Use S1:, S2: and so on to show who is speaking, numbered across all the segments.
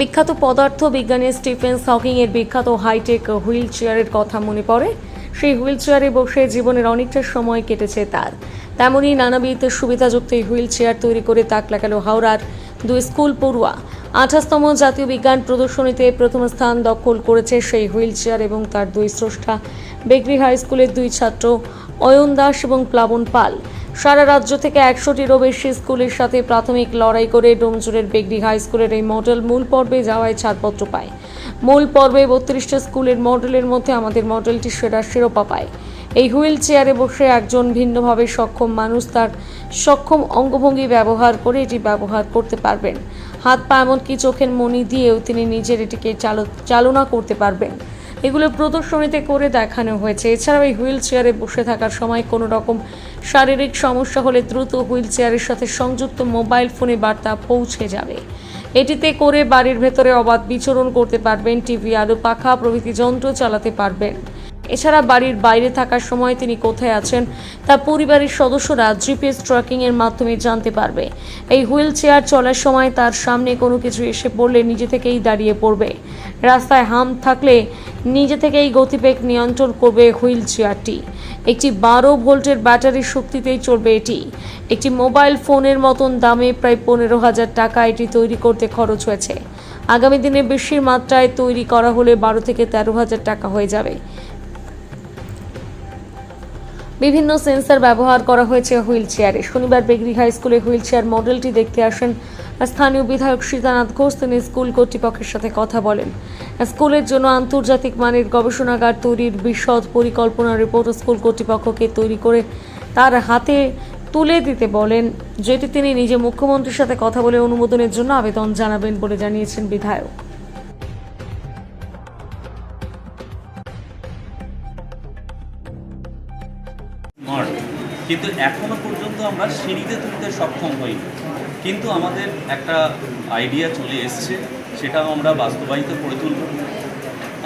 S1: বিখ্যাত পদার্থ বিজ্ঞানী স্টিফেন হকিং এর বিখ্যাত হাইটেক হুইল চেয়ারের কথা মনে পড়ে। সেই হুইল চেয়ারে বসে জীবনের অনেকটা সময় কেটেছে তার। তেমনই নানাবিধ সুবিধাযুক্ত এই হুইল চেয়ার তৈরি করে তাক লাগালো হাওড়ার দুই স্কুল পড়ুয়া। আঠাশতম জাতীয় বিজ্ঞান প্রদর্শনীতে প্রথম স্থান দখল করেছে সেই হুইল চেয়ার এবং তার দুই স্রষ্টা। বেগরি হাই স্কুলের দুই ছাত্র অয়ন দাস এবং প্লাবন পাল। সারা রাজ্য থেকে একশোটিরও বেশি স্কুলের সাথে প্রাথমিক লড়াই করে ডোমজুরের বেগরি হাই স্কুলের এই মডেল মূল পর্বে যাওয়ায় ছাড়পত্র পায়। মূল পর্বে বত্রিশটা স্কুলের মডেলের মধ্যে আমাদের মডেলটি সেরা শিরোপা পায়। এই হুইল চেয়ারে বসে একজন ভিন্নভাবে সক্ষম মানুষ তার সক্ষম অঙ্গভঙ্গি ব্যবহার করে এটি ব্যবহার করতে পারবেন। হাত পা এমনকি চোখের মনি দিয়েও তিনি নিজের এটিকে চালু, চালনা করতে পারবেন। এগুলো প্রদর্শনীতে করে দেখানো হয়েছে। এছাড়াও এই হুইল চেয়ারে বসে থাকার সময় কোনো রকম শারীরিক সমস্যা হলে দ্রুত হুইল চেয়ারের সাথে সংযুক্ত মোবাইল ফোনে বার্তা পৌঁছে যাবে। এটিতে করে বাড়ির ভেতরে অবাধ বিচরণ করতে পারবেন টিভি, আলো, পাখা প্রভৃতি যন্ত্র চালাতে পারবেন। এছাড়া বাড়ির বাইরে থাকার সময় তিনি কোথায় আছেন তা পরিবারের সদস্যরা জিপিএস ট্র্যাকিং এর মাধ্যমে জানতে পারবে। এই হুইল চেয়ার চলার সময় তার সামনে কোনো কিছু এসে পড়লে নিজে থেকেই দাঁড়িয়ে পড়বে। রাস্তায় হাম থাকলে নিজে থেকেই গতিবেগ নিয়ন্ত্রণ করবে হুইল চেয়ারটি। একটি বারো ভোল্টের ব্যাটারির শক্তিতেই চলবে এটি। একটি মোবাইল ফোনের মতন দামে প্রায় পনেরো হাজার টাকা এটি তৈরি করতে খরচ হয়েছে। আগামী দিনে বেশির মাত্রায় তৈরি করা হলে বারো থেকে তেরো হাজার টাকা হয়ে যাবে। বিভিন্ন সেন্সর ব্যবহার করা হয়েছে হুইল চেয়ারে। শনিবার বেগরি হাই স্কুলে হুইল চেয়ার মডেলটি দেখতে আসেন স্থানীয় বিধায়ক সীতানাথ ঘোষ। তিনি স্কুল কর্তৃপক্ষের সাথে কথা বলেন। স্কুলের জন্য আন্তর্জাতিক মানের গবেষণাগার তৈরির বিশদ পরিকল্পনা রিপোর্ট স্কুল কর্তৃপক্ষকে তৈরি করে তার হাতে তুলে দিতে বলেন, যেটি তিনি নিজে মুখ্যমন্ত্রীর সাথে কথা বলে অনুমোদনের জন্য আবেদন জানাবেন বলে জানিয়েছেন বিধায়ক।
S2: কিন্তু এখনও পর্যন্ত আমরা সিঁড়িতে তুলতে সক্ষম হইনি। কিন্তু আমাদের একটা আইডিয়া চলে এসছে, সেটাও আমরা বাস্তবায়িত করে তুলব।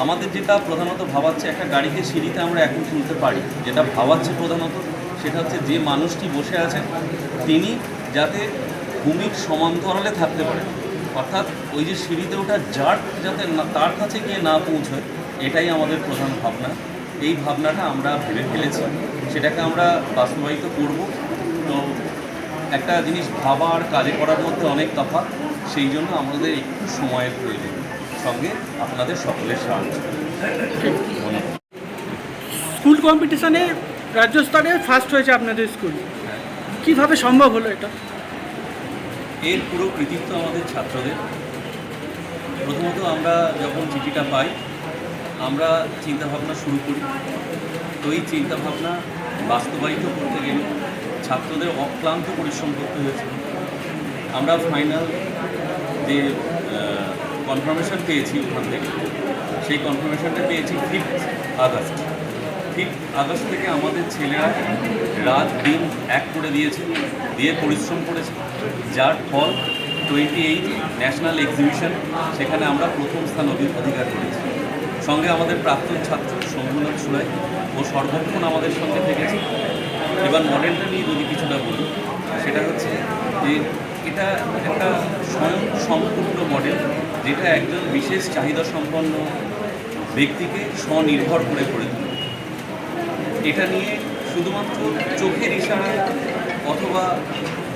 S2: আমাদের যেটা প্রধানত ভাবাচ্ছে, একটা গাড়িকে সিঁড়িতে আমরা এখন তুলতে পারি। যেটা ভাবাচ্ছে প্রধানত, সেটা হচ্ছে যে মানুষটি বসে আছেন, তিনি যাতে ভূমির সমান্তরালে থাকতে পারেন। অর্থাৎ ওই যে সিঁড়িতে ওঠা জার্ক যাতে না- তার কাছে গিয়ে না পৌঁছয়, এটাই আমাদের প্রধান ভাবনা। এই ভাবনাটা আমরা ভেবে ফেলেছি। সেটাকে আমরা বাস্তবায়িত করব। তো একটা জিনিস ভাবা আর কাজে করার মধ্যে অনেক তফাৎ সেই জন্য আমাদের একটু সময়ের প্রয়োজন। সঙ্গে আপনাদের সকলের সাহায্য।
S3: স্কুল কম্পিটিশনে রাজ্য স্তরে ফার্স্ট হয়েছে আপনাদের স্কুল। কীভাবে সম্ভব হলো এটা?
S2: এর পুরো কৃতিত্ব আমাদের ছাত্রদের। প্রথমত আমরা যখন চিঠিটা পাই আমরা চিন্তাভাবনা শুরু করি। তো এই চিন্তাভাবনা বাস্তবায়িত করতে গেলে ছাত্রদের অক্লান্ত পরিশ্রম করতে হয়েছে। আমরা ফাইনাল যে কনফার্মেশন পেয়েছি ওখান থেকে, সেই কনফার্মেশনটা পেয়েছি ফিফথ আগস্ট। ফিফথ আগস্ট থেকে আমাদের ছেলেরা রাত দিন এক করে দিয়েছে, দিয়ে পরিশ্রম করেছে। যার ফল টোয়েন্টি এইট ন্যাশনাল এক্সিবিশন সেখানে আমরা প্রথম স্থান অধি- অধিকার করেছি। সঙ্গে আমাদের প্রাক্তন ছাত্র শম্ভুনাথ সুরাই ও সর্বক্ষণ আমাদের সঙ্গে থেকেছে। এবার মডেলটা নিয়ে যদি কিছুটা বলি, সেটা হচ্ছে যে এটা একটা সম্পূর্ণ মডেল যেটা একজন বিশেষ চাহিদা সম্পন্ন ব্যক্তিকে স্বনির্ভর করে করে তোলে। এটা নিয়ে শুধুমাত্র চোখের ইশারায় অথবা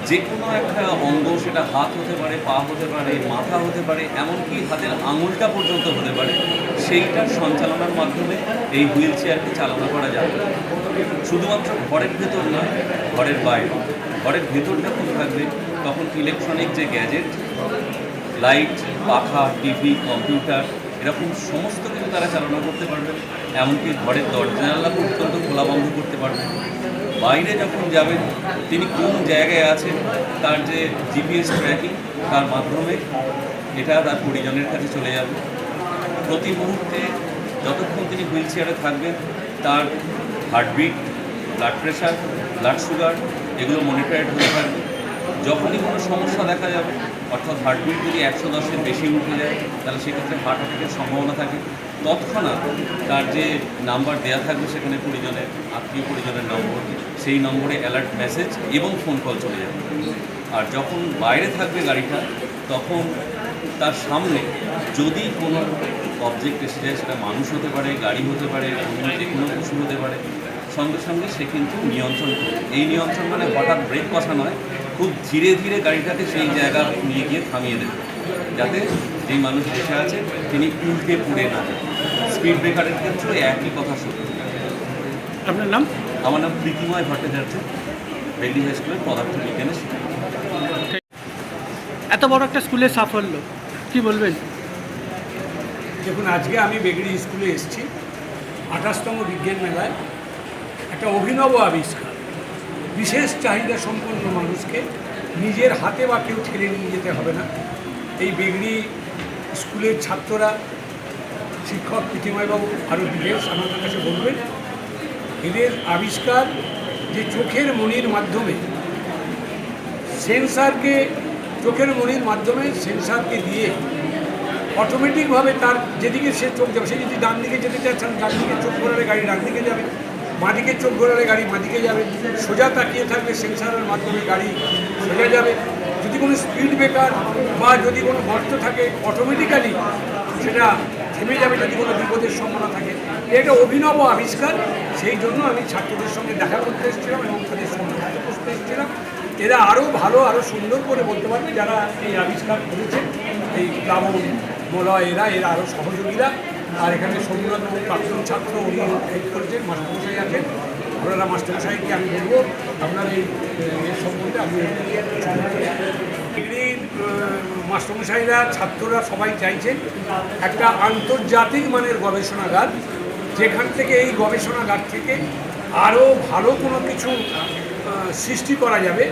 S2: যে কোনো একটা অঙ্গ সেটা হাত হতে পারে, পা হতে পারে, মাথা হতে পারে, এমনকি হাতের আঙুলটা পর্যন্ত হতে পারে, সেইটার সঞ্চালনার মাধ্যমে এই হুইল চেয়ারকে চালনা করা যাবে শুধুমাত্র ঘরের ভেতর নয়, ঘরের বাইরে। ঘরের ভেতর যখন থাকবে, তখন ইলেকট্রনিক যে গ্যাজেট লাইট পাখা টিভি কম্পিউটার এরকম সমস্ত কিছু তারা চালনা করতে পারবে। এমনকি ঘরের দরজা জানালা পর্যন্ত খোলা বন্ধ করতে পারবে। বাইরে যখন যাবেন, তিনি কোন জায়গায় আছেন, তার যে জিপিএস ট্র্যাকিং তার মাধ্যমে এটা তার পরিজনের কাছে চলে যাবে। প্রতি মুহূর্তে যতক্ষণ তিনি হুইল চেয়ারে থাকবেন, তার heartbeat blood pressure blood sugar এগুলো মনিটরেড হয়ে থাকবে। যখনই কোনো সমস্যা দেখা যাবে, অর্থাৎ হার্টবিট যদি একশো দশের বেশি উঠে যায়, তাহলে সেক্ষেত্রে হার্ট অ্যাটাকের সম্ভাবনা থাকে। তৎক্ষণাৎ তার যে নাম্বার দেওয়া থাকবে সেখানে পরিজনের আত্মীয় পরিজনের নম্বর সেই নম্বরে অ্যালার্ট মেসেজ এবং ফোন কল চলে যাবে। আর যখন বাইরে থাকবে গাড়িটা, তখন তার সামনে যদি কোনো অবজেক্ট এসে যায়, সেটা মানুষ হতে পারে, গাড়ি হতে পারে, অন্য যে কোনো পশু হতে পারে, সঙ্গে সঙ্গে সে কিন্তু নিয়ন্ত্রণ করবে। এই নিয়ন্ত্রণ মানে হঠাৎ ব্রেক কষা নয় খুব ধীরে ধীরে গাড়িটাকে সেই জায়গা নিয়ে গিয়ে থামিয়ে দেবে। যাতে যেই মানুষ বসে আছে তিনি উল্টে পুড়ে না স্পিড ব্রেকারের ক্ষেত্রে একই কথা সত্যি।
S3: আপনার নাম?
S2: আমার নাম প্রীতিময় ভট্টাচার্য বেগলি হাই স্কুলের পদার্থবিজ্ঞানের শিক্ষক।
S3: এত বড় একটা স্কুলের সাফল্য কি বলবেন?
S4: দেখুন আজকে আমি বেগড়ি স্কুলে এসেছি আঠাশতম বিজ্ঞান মেলায় একটা অভিনব আবিষ্কার। বিশেষ চাহিদা সম্পন্ন মানুষকে নিজের হাতে বা কেউ ঠেলে নিয়ে যেতে হবে না। এই বেগড়ি স্কুলের ছাত্ররা, শিক্ষক প্রীতিময়বাবু আরও ডিটেলস আমাদের কাছে বলবেন, এদের আবিষ্কার যে চোখের মনির মাধ্যমে, সেন্সারকে, চোখের মনির মাধ্যমে সেন্সারকে দিয়ে অটোমেটিকভাবে তার যেদিকে সে চোখ যাবে, সে যদি ডান দিকে যেতে চাচ্ছেন ডান দিকে চোখ ঘোরালে গাড়ি ডান দিকে যাবে। বাঁদিকে চোখ ঘোরালে গাড়ি বাঁদিকে যাবে, সোজা তাকিয়ে থাকবে সেন্সারের মাধ্যমে গাড়ি সোজা যাবে। যদি কোনো স্পিড ব্রেকার বা যদি কোনো গর্ত থাকে অটোমেটিক্যালি সেটা থেমে যাবে যদি কোনো বিপদের সম্ভাবনা থাকে। এটা অভিনব আবিষ্কার, সেই জন্য আমি ছাত্রদের সঙ্গে দেখা করতে এসেছিলাম এবং তাদের সঙ্গে করতে এসেছিলাম। এরা আরও ভালো আরও সুন্দর করে বলতে পারবে যারা এই আবিষ্কার করেছে। এই প্লাবন মলয়, এরা এরা আরও সহযোগীরা। আর এখানে সমুন্নত প্রাক্তন ছাত্র উনি হেল্প করেছেন, মাস্টারমশাই আছেন। ওনারা মাস্টারমশাইকে আমি বলব, আপনার এই এর সম্বন্ধে আমি মাস্টারমশাইরা, ছাত্ররা সবাই চাইছেন একটা আন্তর্জাতিক মানের গবেষণাগার, যেখান থেকে এই গবেষণাগার থেকে আরও ভালো কোনো কিছু সৃষ্টি করা যাবে।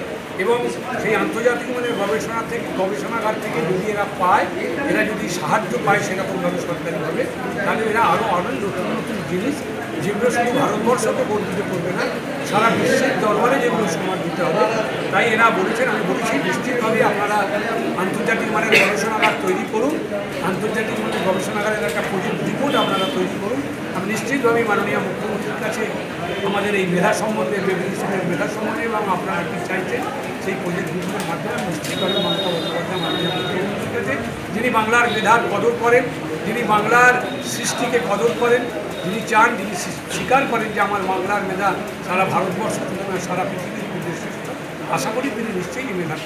S4: এবং সেই আন্তর্জাতিক মানের গবেষণা থেকে, গবেষণাগার থেকে যদি এরা পায়, এরা যদি সাহায্য পায় সেরকমভাবে সরকারিভাবে তাহলে এরা আরও আরও নতুন নতুন জিনিস যেগুলো শুধু ভারতবর্ষকে বর্ধিত করবে না, সারা বিশ্বের দরবারে যেগুলো সমাজ দিতে হবে। তাই এরা বলেছেন, আমি বলেছি, নিশ্চিতভাবে আপনারা আন্তর্জাতিক মানের গবেষণাগার তৈরি করুন। আন্তর্জাতিক মানের গবেষণাগারের একটা প্রজেক্ট রিপোর্ট আপনারা তৈরি করুন। আমি নিশ্চিতভাবে মাননীয় মুখ্যমন্ত্রীর কাছে আমাদের এই মেধা সম্বন্ধে মেধা সম্বন্ধে এবং আপনারা কি চাইছেন সেই প্রজেক্ট রিপোর্টের মাধ্যমে নিশ্চিতভাবে মমতা বন্দ্যোপাধ্যায় মাননীয় মুখ্যমন্ত্রী যিনি বাংলার মেধার কদর করেন, যিনি বাংলার সৃষ্টিকে কদর করেন, যিনি চান, যিনি স্বীকার করেন যে আমার বাংলার মেধা সারা ভারতবর্ষ, সারা পৃথিবীর উদ্দেশ্য। আশা করি তিনি নিশ্চয়ই এই মেধা